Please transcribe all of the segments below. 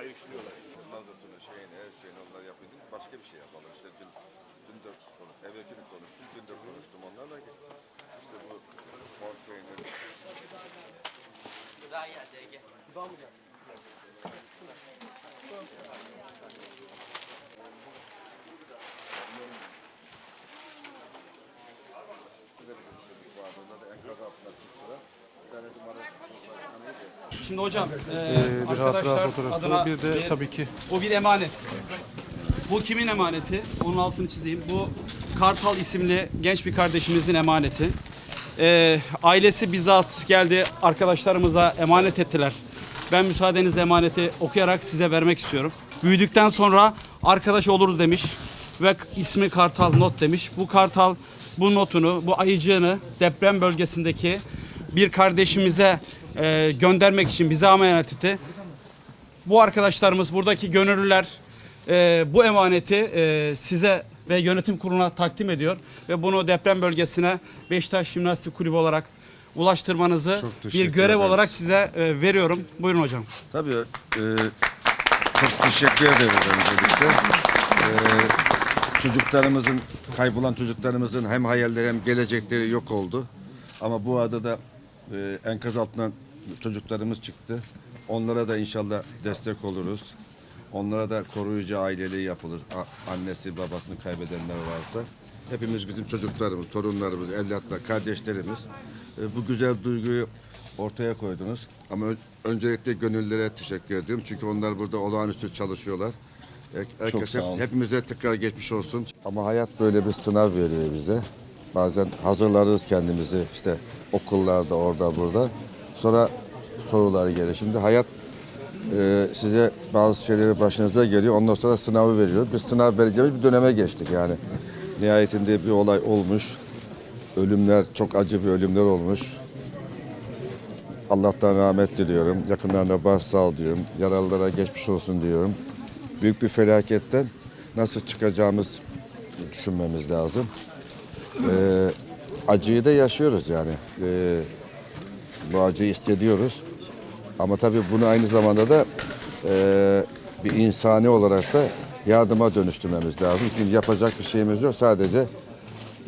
ayrıştırıyorlar. Ondan sonra şeyin, her şeyin onlar yapıyorduk. Başka bir şey yapalım. İşte dün, dün de konuştum. Evvelki gün konuştum. Dün de konuştum onlarla ki. İşte bu Morfey'nin Daha geldi Ege. bir de bir çocuk vardı. Onlar da enkaz altında tuttular. Bir tane de. Şimdi hocam, e, Ee, bir hatıra arkadaşlar fotoğrafı, adına bir de tabii ki bu bir emanet. Bu kimin emaneti? Onun altını çizeyim. Bu Kartal isimli genç bir kardeşimizin emaneti. E, ailesi bizzat geldi arkadaşlarımıza emanet ettiler. Ben müsaadenizle emaneti okuyarak size vermek istiyorum. Büyüdükten sonra arkadaş oluruz demiş ve ismi Kartal Not demiş. Bu Kartal bu notunu, bu ayıcığını deprem bölgesindeki bir kardeşimize e, göndermek için bize emanet etti. Bu arkadaşlarımız, buradaki gönüllüler e, bu emaneti e, size ve yönetim kuruluna takdim ediyor. Ve bunu deprem bölgesine Beşiktaş Jimnastik Kulübü olarak ulaştırmanızı Çok bir teşekkür görev ederiz. olarak size e, veriyorum. Buyurun hocam. Tabii e, çok teşekkür ederiz öncelikle. E, çocuklarımızın, kaybolan çocuklarımızın hem hayalleri hem gelecekleri yok oldu. Ama bu arada da e, enkaz altından çocuklarımız çıktı. Onlara da inşallah destek oluruz. Onlara da koruyucu aileliği yapılır. A- annesi babasını kaybedenler varsa. Hepimiz bizim çocuklarımız, torunlarımız, evlatlar, kardeşlerimiz. E, bu güzel duyguyu ortaya koydunuz. Ama ö- öncelikle gönüllülere teşekkür ediyorum. Çünkü onlar burada olağanüstü çalışıyorlar. Her- Herkese, hepimize tekrar geçmiş olsun. Ama hayat böyle bir sınav veriyor bize. Bazen hazırlarız kendimizi işte okullarda, orada, burada. Sonra soruları gelir. Şimdi hayat e, size bazı şeyleri başınıza geliyor. Ondan sonra sınavı veriyor. Bir sınav vereceğimiz bir döneme geçtik yani. Nihayetinde bir olay olmuş. Ölümler, çok acı bir ölümler olmuş. Allah'tan rahmet diliyorum. Yakınlarına başsağlığı diyorum. Yaralılara geçmiş olsun diyorum. Büyük bir felaketten nasıl çıkacağımız düşünmemiz lazım. Ee, acıyı da yaşıyoruz yani. Ee, bu acıyı hissediyoruz. Ama tabii bunu aynı zamanda da e, bir insani olarak da yardıma dönüştürmemiz lazım. Çünkü yapacak bir şeyimiz yok. Sadece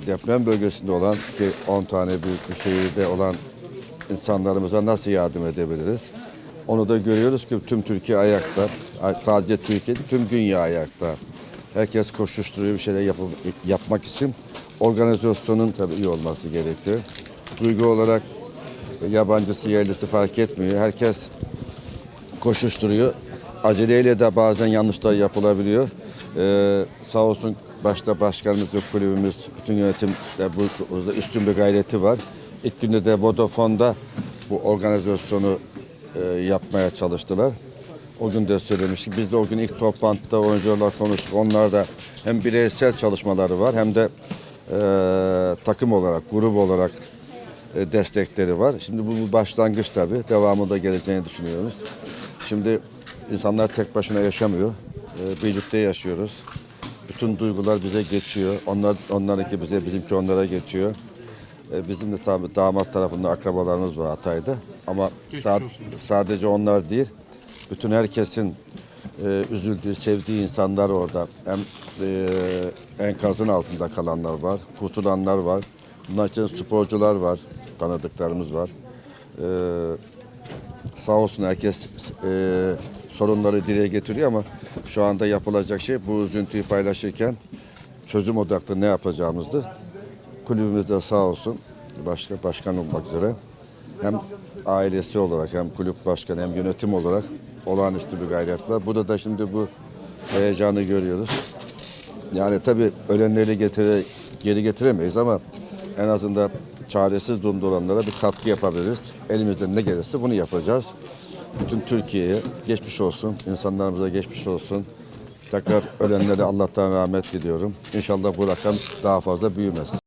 deprem bölgesinde olan ki 10 tane büyük bir şehirde olan insanlarımıza nasıl yardım edebiliriz? Onu da görüyoruz ki tüm Türkiye ayakta. Sadece Türkiye değil, tüm dünya ayakta. Herkes koşuşturuyor bir şeyler yapıp, yapmak için. Organizasyonun tabii iyi olması gerekiyor. Duygu olarak yabancısı yerlisi fark etmiyor. Herkes koşuşturuyor. Aceleyle de bazen yanlışlar yapılabiliyor. Ee, sağ olsun başta başkanımız ve kulübümüz, bütün yönetim de bu konuda üstün bir gayreti var. İlk günde de Vodafone'da bu organizasyonu e, yapmaya çalıştılar. O gün de söylemiştik. Biz de o gün ilk toplantıda oyuncularla konuştuk. Onlar da hem bireysel çalışmaları var hem de e, takım olarak, grup olarak destekleri var. Şimdi bu bir başlangıç tabii. Devamı da geleceğini düşünüyoruz. Şimdi insanlar tek başına yaşamıyor. E, birlikte yaşıyoruz. Bütün duygular bize geçiyor. Onlar onlarınki bize, bizimki onlara geçiyor. E, bizim de tabii damat tarafında akrabalarımız var Hatay'da. Ama sa- sadece onlar değil, bütün herkesin e, üzüldüğü, sevdiği insanlar orada. Hem e, enkazın altında kalanlar var, kurtulanlar var. Bunlar için sporcular var, tanıdıklarımız var. E, sağ olsun herkes e, sorunları dile getiriyor ama şu anda yapılacak şey bu üzüntüyü paylaşırken çözüm odaklı ne yapacağımızdı. Kulübümüz de sağ olsun başka başkan olmak üzere hem ailesi olarak hem kulüp başkanı hem yönetim olarak olağanüstü bir gayret var. Burada da şimdi bu heyecanı görüyoruz. Yani tabii ölenleri getire, geri getiremeyiz ama en azından çaresiz durumda olanlara bir katkı yapabiliriz. Elimizden ne gelirse bunu yapacağız. Bütün Türkiye'ye geçmiş olsun, insanlarımıza geçmiş olsun. Tekrar ölenlere Allah'tan rahmet diliyorum. İnşallah bu rakam daha fazla büyümez.